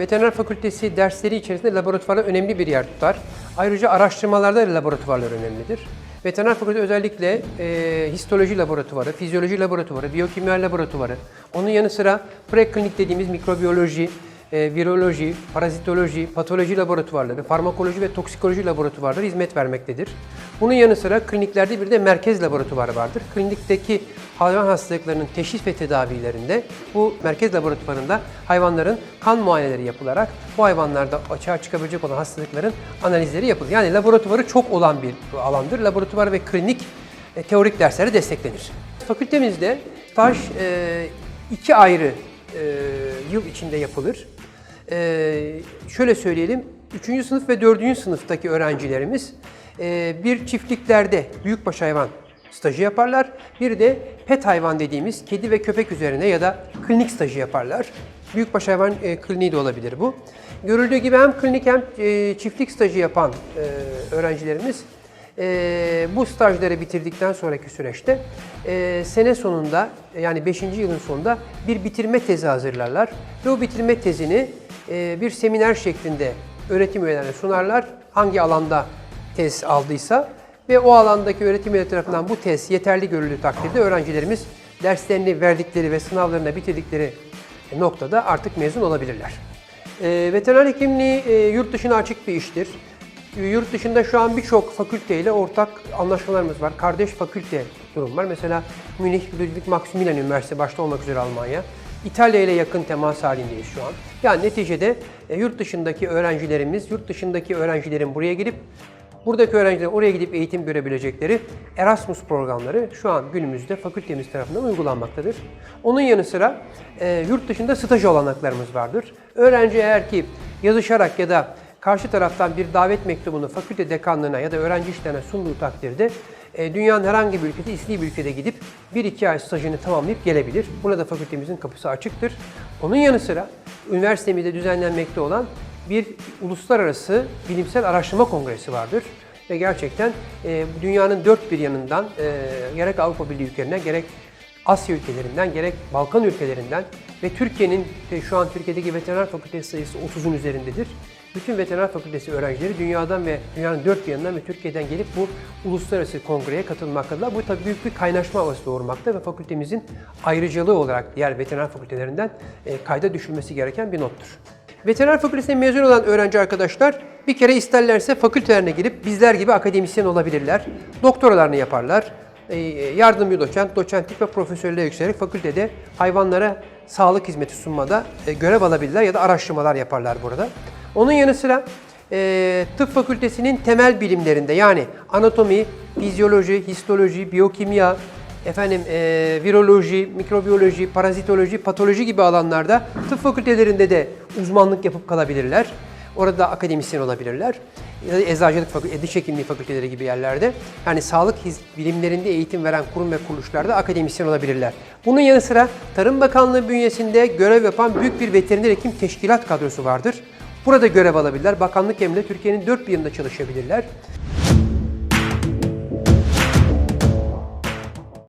veteriner fakültesi dersleri içerisinde laboratuvarlar önemli bir yer tutar. Ayrıca araştırmalarda da laboratuvarlar önemlidir. Veteriner fakültesi özellikle e, histoloji laboratuvarı, fizyoloji laboratuvarı, biyokimya laboratuvarı, onun yanı sıra preklinik dediğimiz mikrobiyoloji, e, viroloji, parazitoloji, patoloji laboratuvarları, farmakoloji ve toksikoloji laboratuvarları hizmet vermektedir. Bunun yanı sıra kliniklerde bir de merkez laboratuvarı vardır. Klinikteki hayvan hastalıklarının teşhis ve tedavilerinde bu merkez laboratuvarında hayvanların kan muayeneleri yapılarak bu hayvanlarda açığa çıkabilecek olan hastalıkların analizleri yapılır. Yani laboratuvarı çok olan bir alandır. Laboratuvar ve klinik e, teorik dersleri desteklenir. Fakültemizde staj e, iki ayrı e, yıl içinde yapılır. E, şöyle söyleyelim, 3. sınıf ve 4. sınıftaki öğrencilerimiz e, bir çiftliklerde büyükbaş hayvan stajı yaparlar. Bir de pet hayvan dediğimiz kedi ve köpek üzerine ya da klinik stajı yaparlar. Büyükbaş hayvan e, kliniği de olabilir bu. Görüldüğü gibi hem klinik hem e, çiftlik stajı yapan e, öğrencilerimiz e, bu stajları bitirdikten sonraki süreçte e, sene sonunda yani 5. yılın sonunda bir bitirme tezi hazırlarlar. Ve o bitirme tezini e, bir seminer şeklinde öğretim üyelerine sunarlar. Hangi alanda tez aldıysa ve o alandaki öğretim üyeleri tarafından bu tez yeterli görüldüğü takdirde öğrencilerimiz derslerini verdikleri ve sınavlarını bitirdikleri noktada artık mezun olabilirler. E, veteriner hekimliği e, yurt dışına açık bir iştir. Yurt dışında şu an birçok fakülteyle ortak anlaşmalarımız var. Kardeş fakülte durum var. Mesela Münih Ludwig Maximilian Üniversitesi başta olmak üzere Almanya. İtalya ile yakın temas halindeyiz şu an. Yani neticede e, yurt dışındaki öğrencilerimiz, yurt dışındaki öğrencilerin buraya gelip buradaki öğrencilerin oraya gidip eğitim görebilecekleri Erasmus programları şu an günümüzde fakültemiz tarafından uygulanmaktadır. Onun yanı sıra e, yurt dışında staj olanaklarımız vardır. Öğrenci eğer ki yazışarak ya da karşı taraftan bir davet mektubunu fakülte dekanlığına ya da öğrenci işlerine sunduğu takdirde e, dünyanın herhangi bir ülkede, istediği bir ülkede gidip 1-2 ay stajını tamamlayıp gelebilir. Buna da fakültemizin kapısı açıktır. Onun yanı sıra üniversitemizde düzenlenmekte olan bir uluslararası bilimsel araştırma kongresi vardır. Ve gerçekten e, dünyanın dört bir yanından e, gerek Avrupa Birliği ülkelerinden gerek Asya ülkelerinden gerek Balkan ülkelerinden ve Türkiye'nin e, şu an Türkiye'deki veteriner fakültesi sayısı 30'un üzerindedir. Bütün veteriner fakültesi öğrencileri dünyadan ve dünyanın dört bir yanından ve Türkiye'den gelip bu uluslararası kongreye katılmaktalar. Bu tabii büyük bir kaynaşma havası doğurmakta ve fakültemizin ayrıcalığı olarak diğer veteriner fakültelerinden e, kayda düşülmesi gereken bir nottur. Veteriner fakültesine mezun olan öğrenci arkadaşlar bir kere isterlerse fakültelerine girip bizler gibi akademisyen olabilirler. Doktoralarını yaparlar. E, Yardımcı doçent, doçentlik ve profesörlüğe yükselerek fakültede hayvanlara sağlık hizmeti sunmada e, görev alabilirler ya da araştırmalar yaparlar burada. Onun yanı sıra e, tıp fakültesinin temel bilimlerinde yani anatomi, fizyoloji, histoloji, biyokimya, efendim e, viroloji, mikrobiyoloji, parazitoloji, patoloji gibi alanlarda tıp fakültelerinde de uzmanlık yapıp kalabilirler. Orada akademisyen olabilirler. Ya da eczacılık fakültesi, diş hekimliği fakülteleri gibi yerlerde. Yani sağlık bilimlerinde eğitim veren kurum ve kuruluşlarda akademisyen olabilirler. Bunun yanı sıra Tarım Bakanlığı bünyesinde görev yapan büyük bir veteriner hekim teşkilat kadrosu vardır. Burada görev alabilirler. Bakanlık emrinde Türkiye'nin dört bir yanında çalışabilirler.